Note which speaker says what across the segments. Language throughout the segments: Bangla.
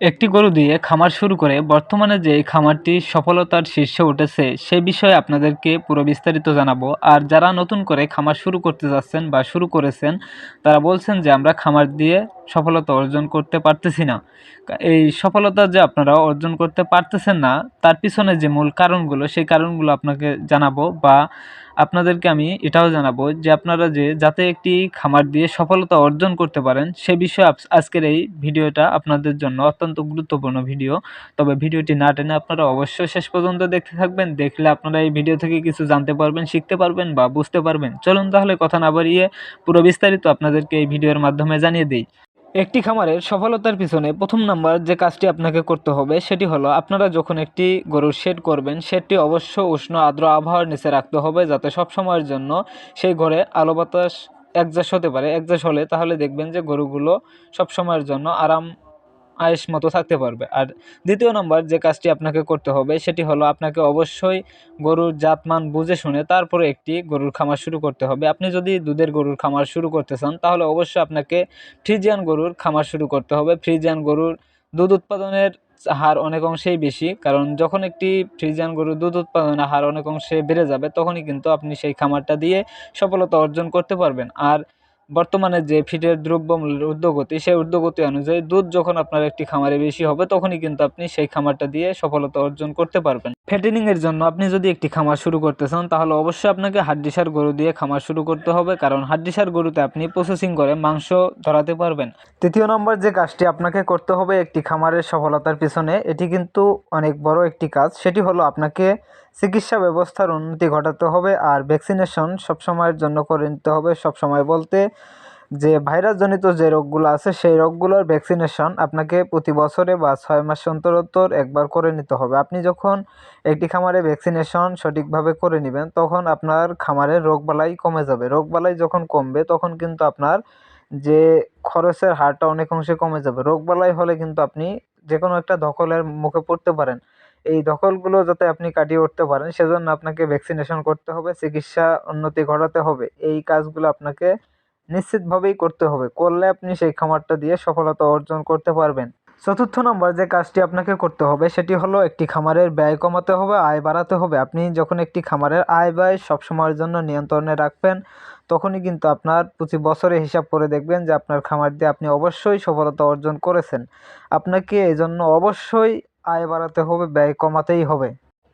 Speaker 1: একটি গরু দিয়ে খামার শুরু করে বর্তমানে যে খামারটি সফলতার শীর্ষে উঠেছে, সে বিষয়ে আপনাদেরকে পুরো বিস্তারিত জানাব। আর যারা নতুন করে খামার শুরু করতে যাচ্ছেন বা শুরু করেছেন, তারা বলছেন যে আমরা খামার দিয়ে সফলতা অর্জন করতে পারতেছি না। এই সফলতা যে আপনারা অর্জন করতে পারতেছেন না, তার পিছনে যে মূল কারণগুলো, সেই কারণগুলো আপনাকে জানাব বা আপনাদেরকে আমি এটাও জানাব যে আপনারা যে যাতে একটি খামার দিয়ে সফলতা অর্জন করতে পারেন, সে বিষয়ে আজকের এই ভিডিওটা আপনাদের জন্য অত্যন্ত গুরুত্বপূর্ণ ভিডিও। তবে ভিডিওটি না টেনে আপনারা অবশ্যই শেষ পর্যন্ত দেখতে থাকবেন। দেখলে আপনারা এই ভিডিও থেকে কিছু জানতে পারবেন, শিখতে পারবেন বা বুঝতে পারবেন। চলুন তাহলে কথা না বাড়িয়ে পুরো বিস্তারিত আপনাদেরকে এই ভিডিওর মাধ্যমে জানিয়ে দিই। একটি খামারের সফলতার পিছনে প্রথম নাম্বার যে কাজটি আপনাকে করতে হবে সেটি হলো আপনারা যখন একটি গরুর শেড করবেন শেডটি অবশ্য উষ্ণ আর্দ্র আবহাওয়ার নিচে রাখতে হবে যাতে সব সময়ের জন্য সেই ঘরে আলো বাতাস একজাস হতে পারে, একজাস হলে তাহলে দেখবেন যে গরুগুলো সব সময়ের জন্য আরাম আয়েস মতো থাকতে পারবে। আর দ্বিতীয় নম্বর যে কাজটি আপনাকে করতে হবে, সেটি হলো আপনাকে অবশ্যই গরুর জাতমান বুঝে শুনে তারপরে একটি গরুর খামার শুরু করতে হবে। আপনি যদি দুধের গরুর খামার শুরু করতে চান, তাহলে অবশ্যই আপনাকে ফ্রিজিয়ান গরুর খামার শুরু করতে হবে। ফ্রিজিয়ান গরুর দুধ উৎপাদনের হার অনেক অংশেই বেশি, কারণ যখন একটি ফ্রিজিয়ান গরুর দুধ উৎপাদনের হার অনেক অংশে বেড়ে যাবে, তখনই কিন্তু আপনি সেই খামারটা দিয়ে সফলতা অর্জন করতে পারবেন। আর বর্তমানে যে ফিটের দ্রব্যমূল্যের ঊর্ধ্বগতি সেই ঊর্ধ্বগতি অনুযায়ী দুধ যখন আপনার একটি খামারে বেশি হবে, তখনই কিন্তু আপনি সেই খামারটা দিয়ে সফলতা অর্জন করতে পারবেন। ফ্যাটেনিং এর জন্য আপনি যদি একটি খামার শুরু করতে চান, তাহলে অবশ্যই আপনাকে হাড্ডিসার গরু দিয়ে খামার শুরু করতে হবে, কারণ হাড্ডিসার গরুতে আপনি প্রসেসিং করে মাংস ধরাতে পারবেন। তৃতীয় নম্বর যে কাজটি আপনাকে করতে হবে একটি খামারের সফলতার পিছনে, এটি কিন্তু অনেক বড় একটি কাজ। সেটি হলো আপনাকে চিকিৎসা ব্যবস্থার উন্নতি ঘটাতে হবে, আর ভ্যাকসিনেশন সবসময়ের জন্য করে নিতে হবে, সবসময় বলতে যে ভাইরাসজনিত যে রোগগুলো আছে, সেই রোগগুলোর ভ্যাকসিনেশন আপনাকে প্রতি বছরে বা ছয় মাস অন্তর অন্তর একবার করে নিতে হবে। আপনি যখন একটি খামারে ভ্যাকসিনেশন সঠিকভাবে করে নেবেন, তখন আপনার খামারের রোগবালাই কমে যাবে। রোগবালাই যখন কমবে, তখন কিন্তু আপনার যে খরচের হারটা অনেক অংশে কমে যাবে। রোগবালাই হলে কিন্তু আপনি যে কোনো একটা দখলের মুখে পড়তে পারেন। এই দখলগুলো যাতে আপনি কাটিয়ে উঠতে পারেন, সেজন্য আপনাকে ভ্যাকসিনেশন করতে হবে, চিকিৎসা উন্নতি ঘটাতে হবে। এই কাজগুলো আপনাকে নিশ্চিতভাবেই করতে হবে। করলে আপনি সেই খামারটা দিয়ে সফলতা অর্জন করতে পারবেন। চতুর্থ নম্বর যে কাজটি আপনাকে করতে হবে, সেটি হলো একটি খামারের ব্যয় কমাতে হবে, আয় বাড়াতে হবে। আপনি যখন একটি খামারের আয় ব্যয় সবসময়ের জন্য নিয়ন্ত্রণে রাখবেন, তখনই কিন্তু আপনার প্রতি বছরে হিসাব করে দেখবেন যে আপনার খামার দিয়ে আপনি অবশ্যই সফলতা অর্জন করেছেন। আপনাকে এই জন্য অবশ্যই আয় বাড়াতে হবে, ব্যয় কমাতেই হবে।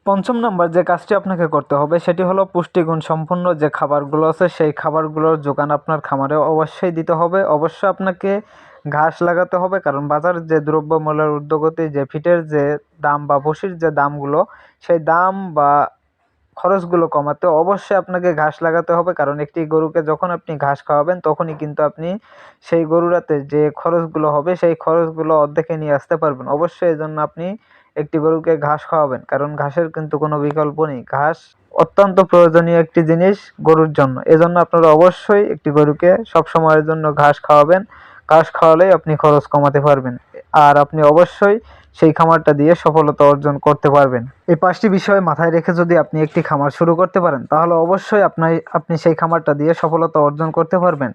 Speaker 1: পঞ্চম নম্বর যে কাজটি আপনাকে করতে হবে, সেটি হলো পুষ্টিগুণ সম্পন্ন যে খাবারগুলো আছে, সেই খাবারগুলোর যোগান আপনার খামারে অবশ্যই দিতে হবে। অবশ্য আপনাকে ঘাস লাগাতে হবে, কারণ বাজার যে দ্রব্যমূল্যের ঊর্ধ্বগতি যে ফিটের যে দাম বা ভুসির যে দামগুলো, সেই দাম বা খরচগুলো কমাতে অবশ্যই আপনাকে ঘাস লাগাতে হবে, কারণ একটি গরুকে যখন আপনি ঘাস খাওয়াবেন, তখনই কিন্তু আপনি সেই গরুরাতে যে খরচগুলো হবে, সেই খরচগুলো অর্ধেকে নিয়ে আসতে পারবেন। অবশ্যই এই জন্য আপনি একটি গরুকে ঘাস খাওয়াবেন, কারণ ঘাসের কিন্তু কোনো বিকল্প নেই। ঘাস অত্যন্ত প্রয়োজনীয় একটি জিনিস গরুর জন্য। এজন্য আপনারা অবশ্যই একটি গরুকে সব সময়ের জন্য ঘাস খাওয়াবেন। ঘাস খাওয়ালেই আপনি খরচ কমাতে পারবেন। আর আপনি অবশ্যই সেই খামারটা দিয়ে সফলতা অর্জন করতে পারবেন। এই পাঁচটি বিষয় মাথায় রেখে যদি আপনি একটি খামার শুরু করতে পারেন, তাহলে অবশ্যই আপনার আপনি সেই খামারটা দিয়ে সফলতা অর্জন করতে পারবেন।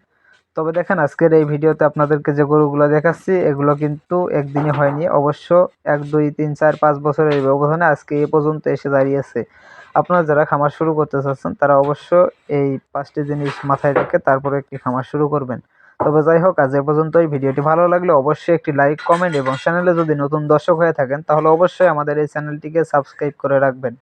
Speaker 1: তবে দেখেন, আজকের এই ভিডিওতে আপনাদেরকে যে গরুগুলো দেখাচ্ছি, এগুলো কিন্তু একদিনই হয়নি। অবশ্য এক, দুই, তিন, চার, পাঁচ বছরের ব্যবধানে আজকে এ পর্যন্ত এসে দাঁড়িয়েছে। আপনারা যারা খামার শুরু করতে চাচ্ছেন, তারা অবশ্য এই পাঁচটি জিনিস মাথায় রেখে তারপরে একটি খামার শুরু করবেন। তবে যাই হোক, আজ এ পর্যন্তই। ভিডিওটি ভালো লাগলে অবশ্যই একটি লাইক, কমেন্ট এবং চ্যানেলে যদি নতুন দর্শক হয়ে থাকেন, তাহলে অবশ্যই আমাদের এই চ্যানেলটিকে সাবস্ক্রাইব করে রাখবেন।